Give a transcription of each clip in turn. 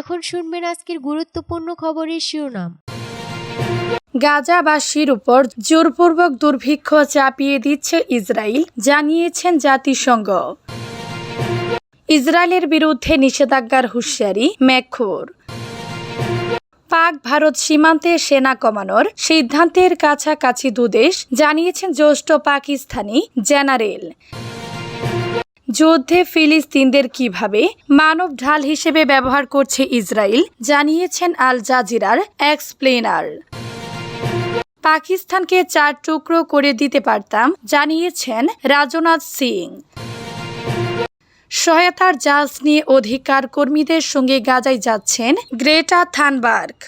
এখন আজকের গুরুত্বপূর্ণ খবরের শিরোনাম। গাজাবাসীর উপর জোরপূর্বক দুর্ভিক্ষ চাপিয়ে দিচ্ছে ইসরায়েল জানিয়েছেন জাতিসংঘ। ইসরায়েলের বিরুদ্ধে নিষেধাজ্ঞার হুঁশিয়ারি ম্যাখোর পাক ভারত সীমান্তে সেনা কমানোর সিদ্ধান্তের কাছাকাছি দুদেশ, জানিয়েছেন জ্যেষ্ঠ পাকিস্তানি জেনারেল। যুদ্ধে ফিলিস্তিনদের কীভাবে মানব ঢাল হিসেবে ব্যবহার করছে ইসরায়েল, জানিয়েছেন আল জাজিরার এক্সপ্লেনার। পাকিস্তানকে চার টুকরো করে দিতে পারতাম, জানিয়েছেন রাজনাথ সিং। সহায়তার জাহাজ নিয়ে অধিকার কর্মীদের সঙ্গে গাজায় যাচ্ছেন গ্রেটা থানবার্গ।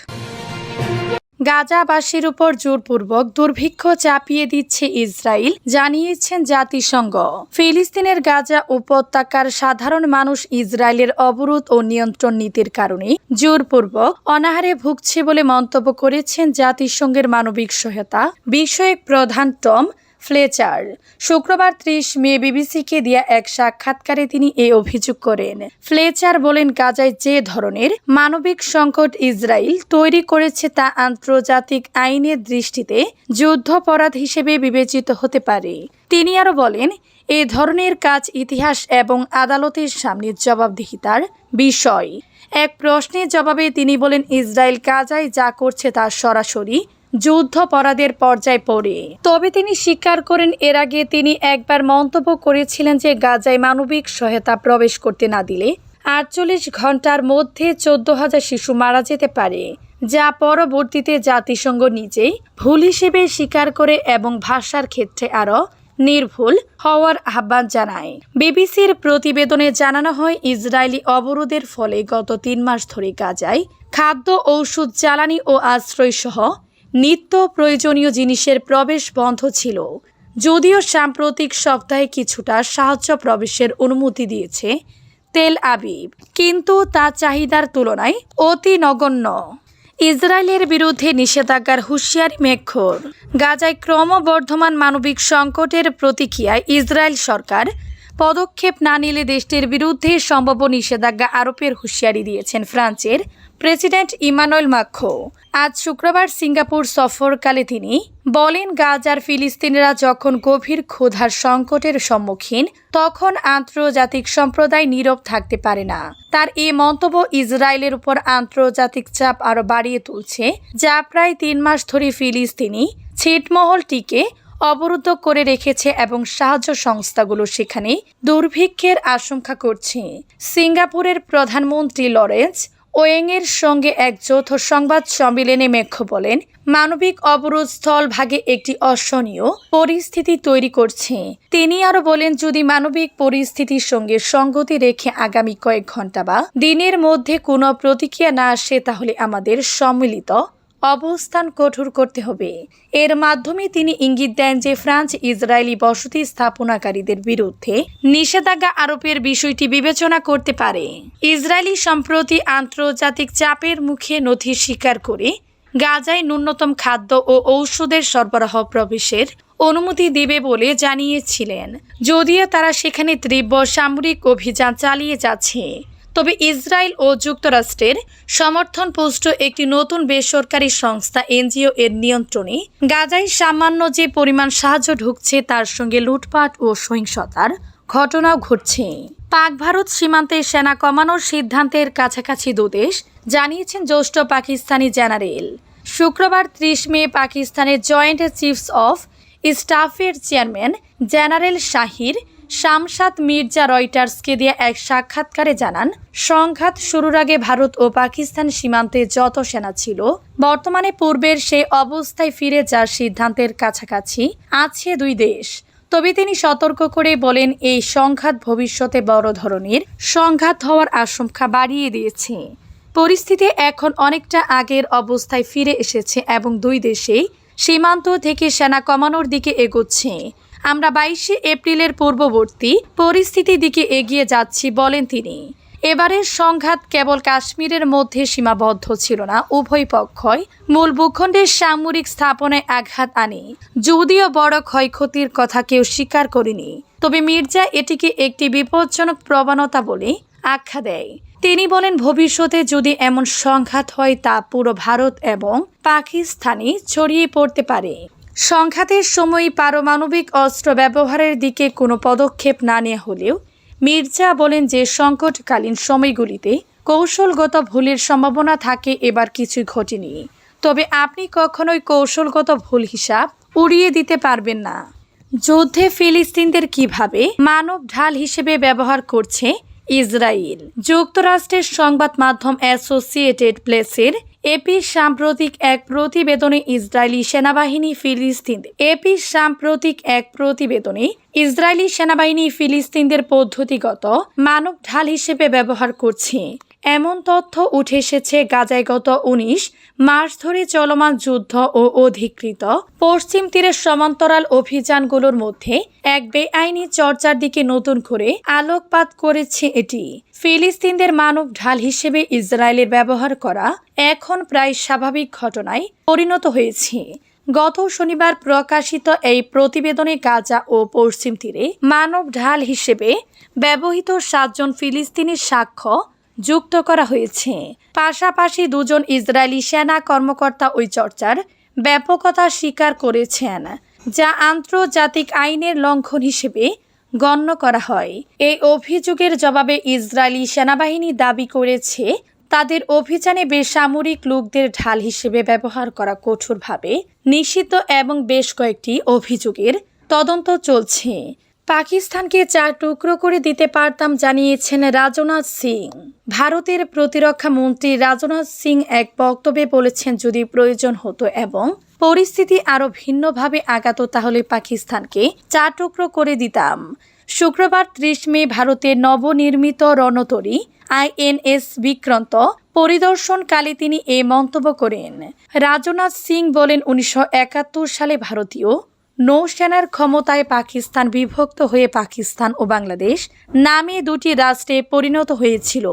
গাজাবাসীর উপর জোরপূর্বক দুর্ভিক্ষ চাপিয়ে দিচ্ছে ইসরায়েল জানিয়েছেন জাতিসংঘ। ফিলিস্তিনের গাজা উপত্যকার সাধারণ মানুষ ইসরায়েলের অবরোধ ও নিয়ন্ত্রণ নীতির কারণে জোরপূর্বক অনাহারে ভুগছে বলে মন্তব্য করেছেন জাতিসংঘের মানবিক সহায়তা বিষয়ক প্রধান টম ফ্লেচার। শুক্রবার ত্রিশ মে বিবিসিকে দেয়া এক সাক্ষাৎকারে তিনি এ অভিযোগ করেন। ফ্লেচার বলেন, গাজায় যে ধরনের মানবিক সংকট ইসরায়েল তৈরি করেছে তা আন্তর্জাতিক আইনের দৃষ্টিতে যুদ্ধপরাধ হিসেবে বিবেচিত হতে পারে। তিনি আরও বলেন, এ ধরনের কাজ ইতিহাস এবং আদালতের সামনে জবাবদিহিতার বিষয়। এক প্রশ্নের জবাবে তিনি বলেন, ইসরায়েল গাজায় যা করছে তা সরাসরি যুদ্ধপরাধের পর্যায়ে পড়ে। তবে তিনি স্বীকার করেন, এর আগে তিনি একবার মন্তব্য করেছিলেন যে গাজায় মানবিক সহায়তা প্রবেশ করতে না দিলে আটচল্লিশ ঘণ্টার মধ্যে চোদ্দ হাজার শিশু মারা যেতে পারে, যা পরবর্তীতে জাতিসংঘ নিজেই ভুল হিসেবে স্বীকার করে এবং ভাষার ক্ষেত্রে আরও নির্ভুল হওয়ার আহ্বান জানায়। বিবিসির প্রতিবেদনে জানানো হয়, ইসরায়েলি অবরোধের ফলে গত তিন মাস ধরে গাজায় খাদ্য, ঔষধ, জ্বালানি ও আশ্রয় সহ নিত্য প্রয়োজনীয় জিনিসের প্রবেশ বন্ধ ছিল। যদিও সাম্প্রতিক সপ্তাহে কিছুটা সাহায্য প্রবেশের অনুমতি দিয়েছে তেল আবিব, কিন্তু তা চাহিদার তুলনায় অতি নগণ্য। ইসরায়েলের বিরুদ্ধে নিষেধাজ্ঞার হুঁশিয়ারি মেঘর গাজায় ক্রমবর্ধমান মানবিক সংকটের প্রতিক্রিয়ায় ইসরায়েল সরকার পদক্ষেপ না নিলে দেশটির বিরুদ্ধে সম্ভাব্য নিষেধাজ্ঞা আরোপের হুঁশিয়ারি দিয়েছেন ফ্রান্সের প্রেসিডেন্ট ইমানুয়েল মাখো। আজ শুক্রবার সিঙ্গাপুর সফরকালে তিনি বলেন, গাজার ফিলিস্তিনিরা যখন গভীর ক্ষুধার সংকটের সম্মুখীন, তখন আন্তর্জাতিক সম্প্রদায় নীরব থাকতে পারে না। তার এই মন্তব্য ইসরায়েলের উপর আন্তর্জাতিক চাপ আরও বাড়িয়ে তুলছে, যা প্রায় তিন মাস ধরে ফিলিস্তিনি ছিটমহলটিকে অবরুদ্ধ করে রেখেছে এবং সাহায্য সংস্থাগুলো সেখানে দুর্ভিক্ষের আশঙ্কা করছে। সিঙ্গাপুরের প্রধানমন্ত্রী লরেন্স ওয়েংয়ের সঙ্গে এক যৌথ সংবাদ সম্মেলনে মেঘ বলেন, মানবিক অবরোধ স্থল ভাগে একটি অসহনীয় পরিস্থিতি তৈরি করছে। তিনি আরও বলেন, যদি মানবিক পরিস্থিতির সঙ্গে সঙ্গতি রেখে আগামী কয়েক ঘণ্টা বা দিনের মধ্যে কোনো প্রতিক্রিয়া না আসে, তাহলে আমাদের সম্মিলিত অবস্থান কঠোর করতে হবে। এর মাধ্যমে তিনি ইঙ্গিত দেন যে ফ্রান্স ইসরায়েলি বসতি স্থাপনাকারীদের বিরুদ্ধে নিষেধাজ্ঞা আরোপের বিষয়টি বিবেচনা করতে পারে। ইসরায়েলি সম্প্রতি আন্তর্জাতিক চাপের মুখে নথি স্বীকার করে গাজায় ন্যূনতম খাদ্য ও ঔষধের সরবরাহ প্রবেশের অনুমতি দেবে বলে জানিয়েছিলেন। যদিও তারা সেখানে তীব্র সামরিক অভিযান চালিয়ে যাচ্ছে। তবে ইসরায়েল ও যুক্তরাষ্ট্রের সমর্থন পুষ্ট একটি নতুন বেসরকারি সংস্থা এনজিও এর নিয়ন্ত্রণে গাজায় সামান্য যে পরিমাণ সাহায্য ঢুকছে তার সঙ্গে লুটপাট ও সহিংসতার ঘটনাও ঘটছে। পাক ভারত সীমান্তে সেনা কমানোর সিদ্ধান্তের কাছাকাছি দুদেশ, জানিয়েছেন জ্যেষ্ঠ পাকিস্তানি জেনারেল। শুক্রবার ত্রিশ মে পাকিস্তানের জয়েন্ট চিফস অফ স্টাফের চেয়ারম্যান জেনারেল শাহির শামসাদ মির্জা রয়টার্সকে দিয়ে এক সাক্ষাৎকারে জানান, সংঘাত শুরুর আগে ভারত ও পাকিস্তান সীমান্তে যত সেনা ছিল, বর্তমানে পূর্বের সেই অবস্থায় ফিরে যাওয়ার সিদ্ধান্তের কাছাকাছি আছে দুই দেশ। তবে তিনি সতর্ক করে বলেন, এই সংঘাত ভবিষ্যতে বড় ধরনের সংঘাত হওয়ার আশঙ্কা বাড়িয়ে দিয়েছে। পরিস্থিতি এখন অনেকটা আগের অবস্থায় ফিরে এসেছে এবং দুই দেশেই সীমান্ত থেকে সেনা কমানোর দিকে এগোচ্ছে। আমরা বাইশে এপ্রিলের পূর্ববর্তী পরিস্থিতির দিকে এগিয়ে যাচ্ছি বলেন তিনি। এবারের সংঘাত কেবল কাশ্মীরের মধ্যে সীমাবদ্ধ ছিল না, উভয় পক্ষই মূল ভূখণ্ডের সামরিক স্থাপনায় আঘাত আনে। যদিও বড় ক্ষয়ক্ষতির কথা কেউ স্বীকার করেনি, তবে মির্জা এটিকে একটি বিপজ্জনক প্রবণতা বলে আখ্যা দেয়। তিনি বলেন, ভবিষ্যতে যদি এমন সংঘাত হয়, তা পুরো ভারত এবং পাকিস্তানে ছড়িয়ে পড়তে পারে। সংঘাতের সময় পারমাণবিক অস্ত্র ব্যবহারের দিকে কোনো পদক্ষেপ না নেওয়া হলেও মির্জা বলেন যে সংকটকালীন সময়গুলিতে কৌশলগত ভুলের সম্ভাবনা থাকে এবার কিছুই ঘটেনি। তবে আপনি কখনোই কৌশলগত ভুল হিসাব উড়িয়ে দিতে পারবেন না। যুদ্ধে ফিলিস্তিনদের কীভাবে মানব ঢাল হিসেবে ব্যবহার করছে ইসরায়েল যুক্তরাষ্ট্রের সংবাদ মাধ্যম অ্যাসোসিয়েটেড প্রেসের এপি সাম্প্রতিক এক প্রতিবেদনে ইসরায়েলি সেনাবাহিনী ফিলিস্তিন এপি সাম্প্রতিক এক প্রতিবেদনে ইসরায়েলি সেনাবাহিনী ফিলিস্তিনদের পদ্ধতিগত মানব ঢাল হিসেবে ব্যবহার করছে। এমন তথ্য উঠে এসেছে গাজায় গত উনিশ মাস ধরে চলমান যুদ্ধ ও অধিকৃত পশ্চিম তীরের সমান্তরাল অভিযানগুলোর মধ্যে এক বেআইনি চর্চার দিকে নতুন করে আলোকপাত করেছে এটি। ফিলিস্তিনদের মানব ঢাল হিসেবে ইসরায়েলের ব্যবহার করা এখন প্রায় স্বাভাবিক ঘটনায় পরিণত হয়েছে। গত শনিবার প্রকাশিত এই প্রতিবেদনে গাজা ও পশ্চিম তীরে মানব ঢাল হিসেবে ব্যবহৃত সাতজন ফিলিস্তিনি সাক্ষ্য যুক্ত করা হয়েছে। পাশাপাশি দুজন ইসরায়েলি সেনা কর্মকর্তা ওই চর্চার ব্যাপকতা স্বীকার করেছেন, যা আন্তর্জাতিক আইনের লঙ্ঘন হিসেবে গণ্য করা হয়। এই অভিযোগের জবাবে ইসরায়েলি সেনাবাহিনী দাবি করেছে, তাদের অভিযানে বেসামরিক লোকদের ঢাল হিসেবে ব্যবহার করা কঠোরভাবে নিষিদ্ধ এবং বেশ কয়েকটি অভিযোগের তদন্ত চলছে। পাকিস্তানকে চার টুকরো করে দিতে পারতাম, জানিয়েছেন রাজনাথ সিং। ভারতের প্রতিরক্ষা মন্ত্রী রাজনাথ সিং এক বক্তব্যে বলেছেন, যদি প্রয়োজন হতো এবং পরিস্থিতি আরও ভিন্নভাবে আগাত, তাহলে পাকিস্তানকে চার টুকরো করে দিতাম। শুক্রবার ত্রিশ মে ভারতের নবনির্মিত রণতরী, আইএনএস বিক্রান্ত পরিদর্শনকালে তিনি এ মন্তব্য করেন। রাজনাথ সিং বলেন, উনিশশো একাত্তর সালে ভারতীয় নৌসেনার ক্ষমতায় পাকিস্তান বিভক্ত হয়ে পাকিস্তান ও বাংলাদেশ নামে দুটি রাষ্ট্রে পরিণত হয়েছিল।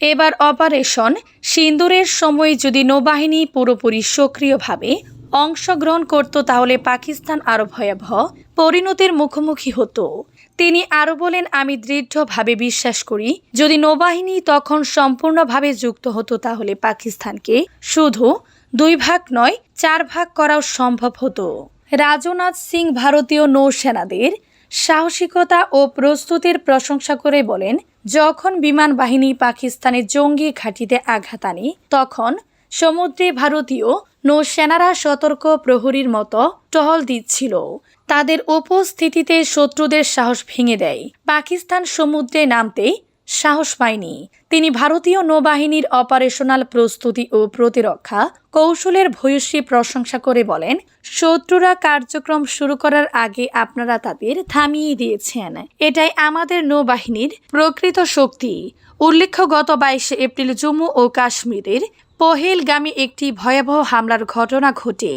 এবার অপারেশন সিন্দুরের সময় যদি নৌবাহিনী পুরোপুরি সক্রিয়ভাবে অংশগ্রহণ করত, তাহলে পাকিস্তান আরও ভয়াবহ পরিণতির মুখোমুখি হতো। তিনি আরও বলেন, আমি দৃঢ়ভাবে বিশ্বাস করি, যদি নৌবাহিনী তখন সম্পূর্ণভাবে যুক্ত হতো, তাহলে পাকিস্তানকে শুধু দুই ভাগ নয়, চার ভাগ করাও সম্ভব হতো। রাজনাথ সিং ভারতীয় নৌসেনাদের সাহসিকতা ও প্রস্তুতির প্রশংসা করে বলেন, যখন বিমান বাহিনী পাকিস্তানের জঙ্গি ঘাঁটিতে আঘাত আনে, তখন সমুদ্রে ভারতীয় নৌসেনারা সতর্ক প্রহরীর মতো টহল দিচ্ছিল। তাদের উপস্থিতিতে শত্রুদের সাহস ভেঙে দেয়। পাকিস্তান সমুদ্রে নামতে সাহস পায়নি। তিনি ভারতীয় নৌবাহিনীর অপারেশনাল প্রস্তুতি ও প্রতিরক্ষা কৌশলের ভূয়সী প্রশংসা করে বলেন, শত্রুরা কার্যক্রম শুরু করার আগে আপনারা তাদের থামিয়ে দিয়েছেন। এটাই আমাদের নৌবাহিনীর প্রকৃত শক্তি। উল্লেখ্য, গত বাইশে এপ্রিল জম্মু ও কাশ্মীরের পহেলগামী একটি ভয়াবহ হামলার ঘটনা ঘটে।